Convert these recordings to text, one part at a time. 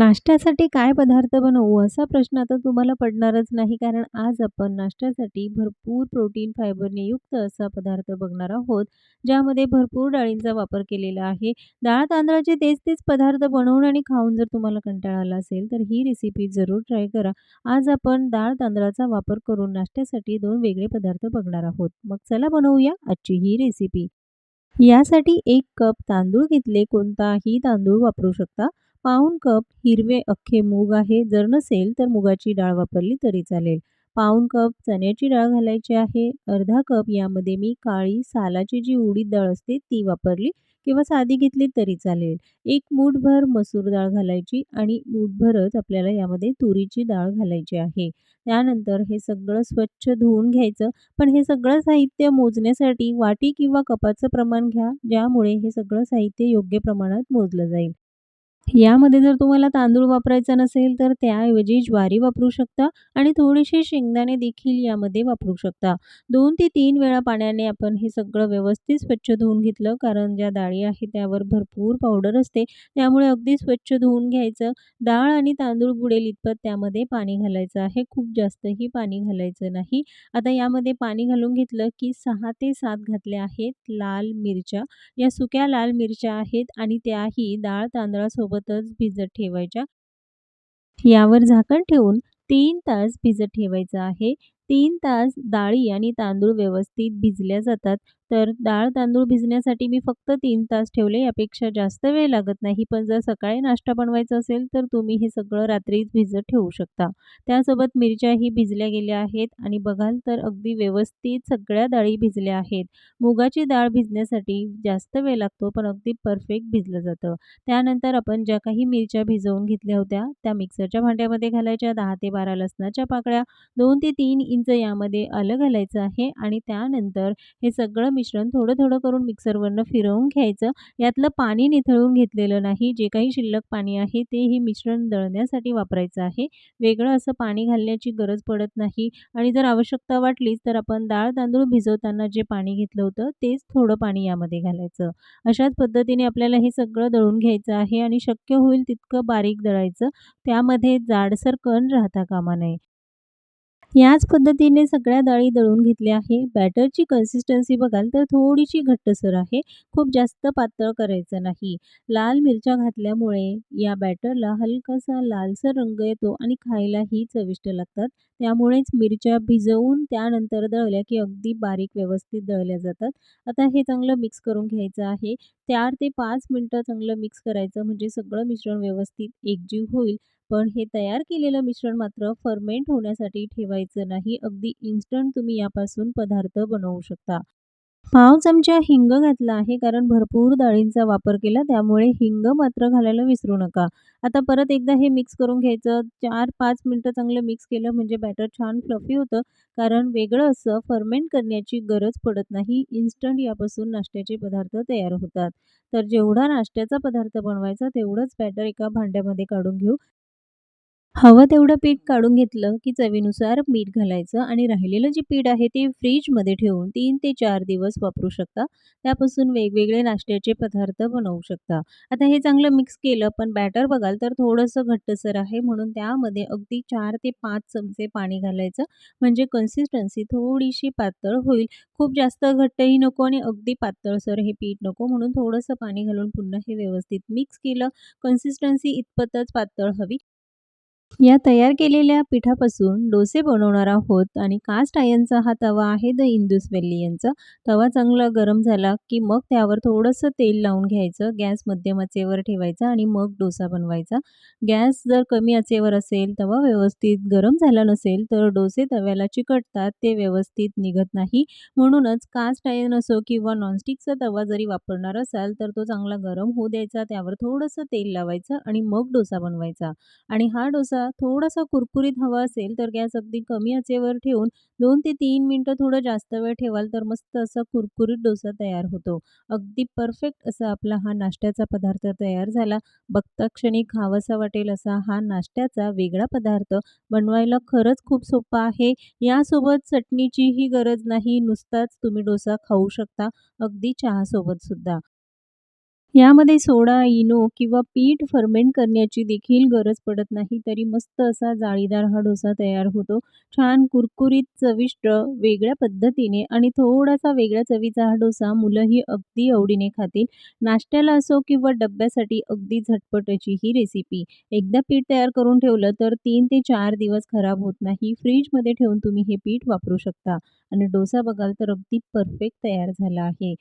नाश्त्यासाठी काय पदार्थ बनवू? असा प्रश्न आता तुम्हाला पडणारच नाही. कारण आज आपण नाश्त्यासाठी भरपूर प्रोटीन, फायबरने युक्त असा पदार्थ बघणार आहोत, ज्यामध्ये भरपूर डाळींचा वापर केलेला आहे. डाळ-तांदळाचे तेच-तेच पदार्थ बनवून आणि खाऊन जर तुम्हाला कंटाळा आला असेल, तर ही रेसिपी जरूर ट्राय करा. आज आपण डाळ-तांदळाचा वापर करून नाश्त्यासाठी दोन वेगळे पदार्थ बघणार आहोत. मग चला बनवूया आजची ही रेसिपी. यासाठी एक कप तांदूळ घेतले. कोणताही तांदूळ वापरू शकता. पाऊण कप हिरवे अख्खे मूग आहे. जर नसेल तर मुगाची डाळ वापरली तरी चालेल. पाऊण कप चण्याची डाळ घालायची आहे. अर्धा कप यामध्ये मी काळी सालाची जी उडीद डाळ असते ती वापरली किंवा साधी घेतली तरी चालेल. एक मूठभर मसूर डाळ घालायची आणि मूठभरच आपल्याला यामध्ये तुरीची डाळ घालायची आहे. त्यानंतर हे सगळं स्वच्छ धुवून घ्यायचं. पण हे सगळं साहित्य मोजण्यासाठी वाटी किंवा कपाचं प्रमाण घ्या, ज्यामुळे हे सगळं साहित्य योग्य प्रमाणात मोजलं जाईल. यामध्ये जर तुम्हाला तांदूळ वापरायचा नसेल, तर त्याऐवजी ज्वारी वापरू शकता आणि थोडेसे शेंगदाणे देखील यामध्ये वापरू शकता. दोन ते तीन वेळा पाण्याने आपण हे सगळं व्यवस्थित स्वच्छ धुवून घेतलं, कारण ज्या डाळी आहे त्यावर भरपूर पावडर असते, त्यामुळे अगदी स्वच्छ धुवून घ्यायचं. डाळ आणि तांदूळ बुडेल इतपत त्यामध्ये पाणी घालायचं आहे. खूप जास्तही पाणी घालायचं नाही. आता यामध्ये पाणी घालून घेतलं, की सहा ते सात घातल्या आहेत लाल मिरच्या. या सुक्या लाल मिरच्या आहेत आणि त्याही डाळ तांदळासोबत सोबतच भिजत ठेवायच्या. यावर झाकण ठेवून तीन तास भिजत ठेवायचं आहे. तीन तास डाळी आणि तांदूळ व्यवस्थित भिजल्या जातात. तर डाळ-तांदूळ भिजण्यासाठी मी फक्त तीन तास ठेवले. यापेक्षा जास्त वेळ लागत नाही. पण जर सकाळी नाश्ता बनवायचा असेल, तर तुम्ही हे सगळं रात्रीच भिजत ठेवू शकता. त्यासोबत मिरच्याही भिजल्या गेल्या आहेत आणि बघाल तर अगदी व्यवस्थित सगळ्या डाळी भिजल्या आहेत. मुगाची डाळ भिजण्यासाठी जास्त वेळ लागतो, पण अगदी परफेक्ट भिजलं जातं. त्यानंतर आपण ज्या काही मिरच्या भिजवून घेतल्या होत्या, त्या मिक्सरच्या भांड्यामध्ये घालायच्या. दहा ते 12 लसणाच्या पाकळ्या, दोन ते तीन इंच यामध्ये आलं घालायचं आहे आणि त्यानंतर हे सगळं मिश्रण थोडं-थोडं करून मिक्सरवरनं फिरवून घ्यायचं. यातलं पाणी निथळून घेतलेलं नाही. जे काही शिल्लक पाणी आहे, ते हे मिश्रण दळण्यासाठी वापरायचं आहे. वेगळं असं पाणी घालण्याची गरज पडत नाही आणि जर आवश्यकता वाटलीच, तर आपण डाळ-तांदूळ भिजवताना जे पाणी घेतलं होतं, तेच थोडं पाणी यामध्ये घालायचं. अशाच पद्धतीने आपल्याला हे सगळं दळून घ्यायचं आहे आणि शक्य होईल तितकं बारीक दळायचं. त्यामध्ये जाडसर कण राहता कामा नये. याच पद्धतीने सगळ्या डाळी दळून घेतल्या आहे. बॅटरची कन्सिस्टन्सी बघाल तर थोडीशी घट्टसर आहे. खूप जास्त पातळ करायचं नाही. लाल मिरच्या घातल्यामुळे या बॅटरला हलकासा लालसर रंग येतो आणि खायलाही चविष्ट लागतात. त्यामुळेच मिरच्या भिजवून त्यानंतर दळल्या, की अगदी बारीक व्यवस्थित दळल्या जातात. आता हे चांगलं मिक्स करून घ्यायचं आहे. चार ते पाच मिनटं चांगलं मिक्स करायचं, म्हणजे सगळं मिश्रण व्यवस्थित एकजीव होईल. पण हे तयार केलेलं मिश्रण मात्र फर्मेंट होण्यासाठी ठेवायचं नाही. अगदी इन्स्टंट तुम्ही यापासून पदार्थ बनवू शकता. पाव चमचा हिंग घातला आहे, कारण भरपूर डाळींचा वापर केला, त्यामुळे हिंग मात्र घालायला विसरू नका. आता परत एकदा हे मिक्स करून घ्यायचं. चार पाच मिनटं चांगलं मिक्स केलं, म्हणजे बॅटर छान फ्लफी होतं. कारण वेगळं असं फर्मेंट करण्याची गरज पडत नाही. इन्स्टंट यापासून नाश्त्याचे पदार्थ तयार होतात. तर जेवढा नाश्त्याचा पदार्थ बनवायचा, तेवढंच बॅटर एका भांड्यामध्ये काढून घेऊ. हवं तेवढं पीठ काढून घेतलं, की चवीनुसार मीठ घालायचं आणि राहिलेलं जे पीठ आहे, ते फ्रीजमध्ये ठेवून तीन ते चार दिवस वापरू शकता. त्यापासून वेगवेगळे नाश्त्याचे पदार्थ बनवू शकता. आता हे चांगलं मिक्स केलं, पण बॅटर बघाल तर थोडंसं घट्टसर आहे, म्हणून त्यामध्ये अगदी चार ते पाच चमचे पाणी घालायचं. म्हणजे कन्सिस्टन्सी थोडीशी पातळ होईल. खूप जास्त घट्टही नको आणि अगदी पातळसर हे पीठ नको, म्हणून थोडंसं पाणी घालून पुन्हा हे व्यवस्थित मिक्स केलं. कन्सिस्टन्सी इतपतच पातळ हवी. या तयार केलेल्या पिठापासून डोसे बनवणार आहोत आणि कास्ट आयनचा हा तवा आहे द इंदूस वेल्ली यांचा. तवा चांगला गरम झाला, की मग त्यावर थोडंसं तेल लावून घ्यायचं. गॅस मध्यम आचेवर ठेवायचा आणि मग डोसा बनवायचा. गॅस जर कमी आचेवर असेल, तवा व्यवस्थित गरम झाला नसेल, तर डोसे तव्याला चिकटतात, ते व्यवस्थित निघत नाही. म्हणूनच कास्ट आयन असो किंवा नॉनस्टिकचा तवा जरी वापरणार असाल, तर तो चांगला गरम होऊ द्यायचा. त्यावर थोडंसं तेल लावायचं आणि मग डोसा बनवायचा आणि हा डोसा थोडासा कुरकुरीत हवा असेल, तर गॅस अगदी कमी आचेवर ठेवून दोन ते तीन मिनटं थोडं जास्त वेळ ठेवाल, तर मस्त असा कुरकुरीत डोसा तयार होतो. अगदी परफेक्ट असा आपला हा नाश्त्याचा पदार्थ तयार झाला. बघता क्षणी खावासा वाटेल असा हा नाश्त्याचा वेगळा पदार्थ बनवायला खरंच खूप सोपा आहे. यासोबत चटणीचीही गरज नाही. नुसताच तुम्ही डोसा खाऊ शकता, अगदी चहासोबत सुद्धा. यामध्ये सोडा, इनो किंवा पीठ फर्मेंट करण्याची देखील गरज पडत नाही. तरी मस्त असा जाळीदार हा डोसा तयार होतो. छान कुरकुरीत, चविष्ट, वेगळ्या पद्धतीने आणि थोडासा वेगळ्या चवीचा हा डोसा मुलंही अगदी आवडीने खातील. नाश्त्याला असो किंवा डब्यासाठी अगदी झटपट अशी ही रेसिपी. एकदा पीठ तयार करून ठेवलं तर तीन ते चार दिवस खराब होत नाही. फ्रीजमध्ये ठेवून तुम्ही हे पीठ वापरू शकता आणि डोसा बघाल तर अगदी परफेक्ट तयार झाला आहे.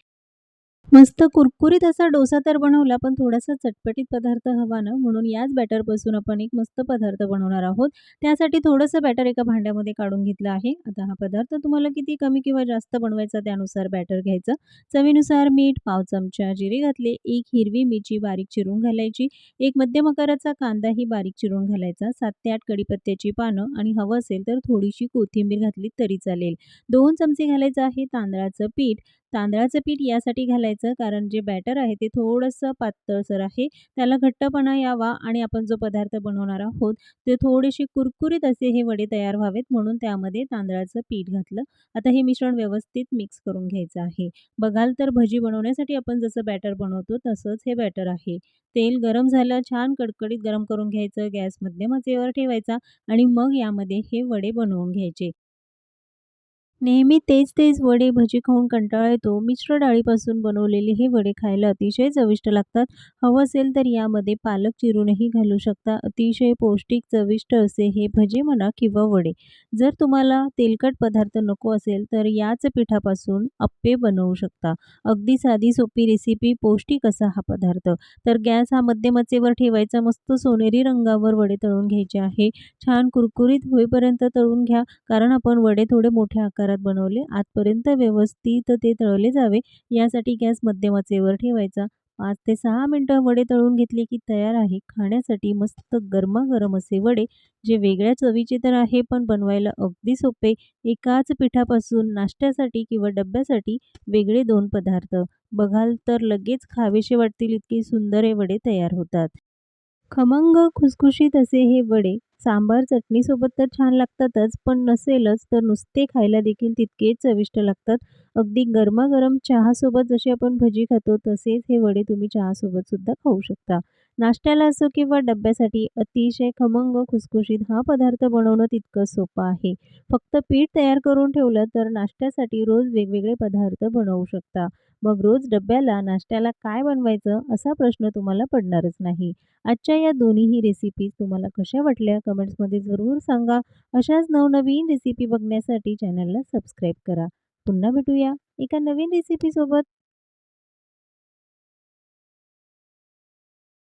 मस्त कुरकुरीत असा डोसा तर बनवला, पण थोडासा चटपटीत पदार्थ हवा ना, म्हणून याच बॅटरपासून आपण एक मस्त पदार्थ बनवणार आहोत. त्यासाठी थोडंसं बॅटर एका भांड्यामध्ये काढून घेतलं आहे. आता हा पदार्थ तुम्हाला किती कमी किंवा जास्त बनवायचा त्यानुसार बॅटर घ्यायचं. चवीनुसार मीठ, पाव चमचा जिरे घातले, एक हिरवी मिरची बारीक चिरून घालायची, एक मध्यम आकाराचा कांदाही बारीक चिरून घालायचा, सात ते आठ कडीपत्त्याची पानं आणि हवं असेल तर थोडीशी कोथिंबीर घातली तरी चालेल. दोन चमचे घालायचं आहे तांदळाचं पीठ. तांदळाचं पीठ यासाठी घालायचं कारण जे बॅटर आहे ते थोडंसं पातळसर आहे. त्याला घट्टपणा यावा आणि आपण जो पदार्थ बनवणार आहोत ते थोडेसे कुरकुरीत असे हे वडे तयार व्हावेत म्हणून त्यामध्ये तांदळाचं पीठ घातलं. आता हे मिश्रण व्यवस्थित मिक्स करून घ्यायचं आहे. बघाल तर भजी बनवण्यासाठी आपण जसं बॅटर बनवतो तसंच हे बॅटर आहे. तेल गरम झालं, छान कडकडीत गरम करून घ्यायचं, गॅस मध्यम आचेवर ठेवायचा आणि मग यामध्ये हे वडे बनवून घ्यायचे. नेहमी तेच-तेच वडे, भजी खाऊन कंटाळा येतो. मिश्र डाळीपासून बनवलेले हे वडे खायला अतिशय चविष्ट लागतात. हवं असेल तर यामध्ये पालक चिरूनही घालू शकता. अतिशय पौष्टिक, चविष्ट असे हे भजे म्हणा किंवा वडे. जर तुम्हाला तेलकट पदार्थ नको असेल तर याच पिठापासून अप्पे बनवू शकता. अगदी साधी सोपी रेसिपी, पौष्टिक असा हा पदार्थ. तर गॅस हा मध्यमचेवर ठेवायचा. मस्त सोनेरी रंगावर वडे तळून घ्यायचे आहे. छान कुरकुरीत होईपर्यंत तळून घ्या, कारण आपण वडे थोडे मोठ्या आकारात बनवले. आतपर्यंत व्यवस्थित ते तळले जावे यासाठी गॅस मध्यम आचेवर ठेवायचा. पाच ते सहा मिनटं वडे तळून घेतले की तयार आहे खाण्यासाठी मस्त गरमागरम असे वडे, जे वेगळ्या चवीचे तर आहे पण बनवायला अगदी सोपे. एकाच पिठापासून नाश्त्यासाठी किंवा डब्यासाठी वेगळे दोन पदार्थ. बघाल तर लगेच खावेसे वाटतील इतके सुंदर हे वडे तयार होतात. खमंग खुसखुशीत असे हे वडे सांबार चटणीसोबत तर छान लागतातच, पण नसेलच तर नुसते खायला देखील तितकेच चविष्ट लागतात. अगदी गरमागरम चहासोबत जशी आपण भजी खातो तसेच हे वडे तुम्ही चहासोबत सुद्धा खाऊ शकता. नाश्त्याला असो किंवा डब्यासाठी अतिशय खमंग खुसखुशीत हा पदार्थ बनवणं तितकं सोपं आहे. फक्त पीठ तयार करून ठेवलं तर नाश्त्यासाठी रोज वेगवेगळे पदार्थ बनवू शकता. मग रोज डब्याला, नाश्त्याला काय बनवायचं असा प्रश्न तुम्हाला पडणारच नाही. आजच्या या दोन्हीही रेसिपीज तुम्हाला कशा वाटल्या कमेंट्समध्ये जरूर सांगा. अशाच नवनवीन रेसिपी बघण्यासाठी चॅनलला सबस्क्राईब करा. पुन्हा भेटूया एका नवीन रेसिपीसोबत.